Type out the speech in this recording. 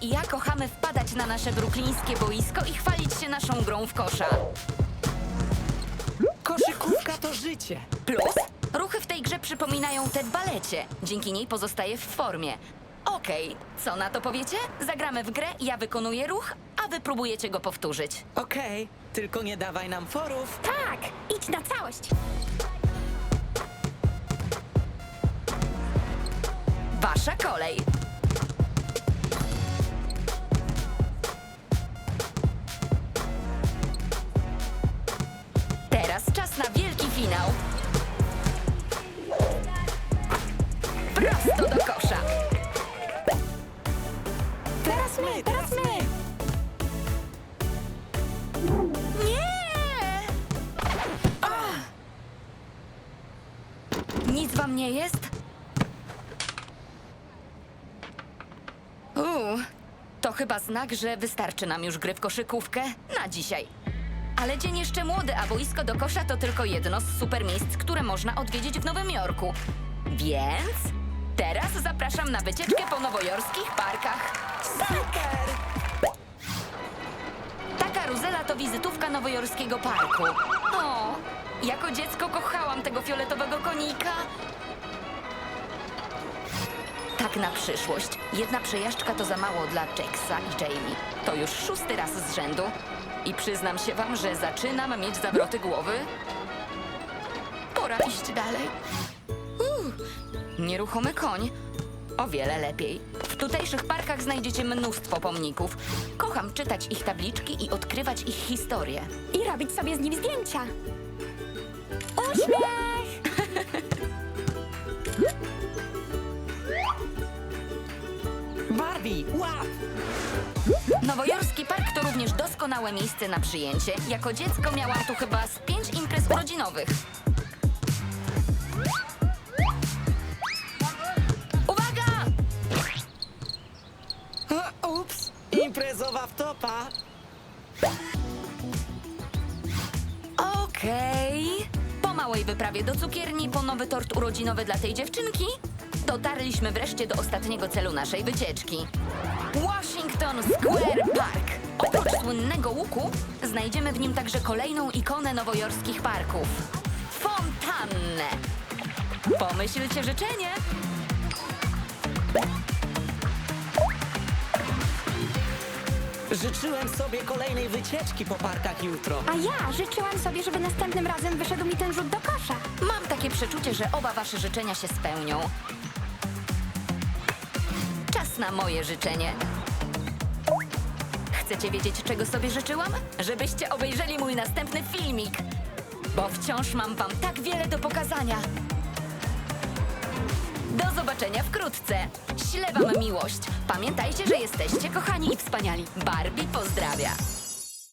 i ja kochamy wpadać na nasze bruklińskie boisko i chwalić się naszą grą w kosza. Koszykówka to życie. Plus, ruchy w tej grze przypominają te w balecie. Dzięki niej pozostaje w formie. Okej, co na to powiecie? Zagramy w grę, ja wykonuję ruch, a wy próbujecie go powtórzyć. Okej, tylko nie dawaj nam forów. Tak, idź na całość. Wasza kolej. My, my. Nie! Ach! Nic wam nie jest? Uuu, to chyba znak, że wystarczy nam już gry w koszykówkę na dzisiaj. Ale dzień jeszcze młody, a boisko do kosza to tylko jedno z super miejsc, które można odwiedzić w Nowym Jorku. Więc teraz zapraszam na wycieczkę po nowojorskich parkach. Super! Ta karuzela to wizytówka nowojorskiego parku. O, jako dziecko kochałam tego fioletowego konika. Tak na przyszłość. Jedna przejażdżka to za mało dla Jacksa i Jamie. To już szósty raz z rzędu. I przyznam się wam, że zaczynam mieć zawroty głowy. Pora iść dalej. Uuu, nieruchomy koń. O wiele lepiej. W tutejszych parkach znajdziecie mnóstwo pomników. Kocham czytać ich tabliczki i odkrywać ich historię. I robić sobie z nim zdjęcia. Uśmiech! Barbie, łap! Nowojorski Park to również doskonałe miejsce na przyjęcie. Jako dziecko miałam tu chyba z pięć imprez urodzinowych. Ups, imprezowa wtopa. Okej. Po małej wyprawie do cukierni, po nowy tort urodzinowy dla tej dziewczynki, dotarliśmy wreszcie do ostatniego celu naszej wycieczki. Washington Square Park. Oprócz słynnego łuku, znajdziemy w nim także kolejną ikonę nowojorskich parków. Fontannę. Pomyślcie życzenie. Życzyłem sobie kolejnej wycieczki po parkach jutro. A ja życzyłam sobie, żeby następnym razem wyszedł mi ten rzut do kosza. Mam takie przeczucie, że oba wasze życzenia się spełnią. Czas na moje życzenie. Chcecie wiedzieć, czego sobie życzyłam? Żebyście obejrzeli mój następny filmik. Bo wciąż mam wam tak wiele do pokazania. Do zobaczenia wkrótce. Ślę wam miłość. Pamiętajcie, że jesteście kochani i wspaniali. Barbie pozdrawia.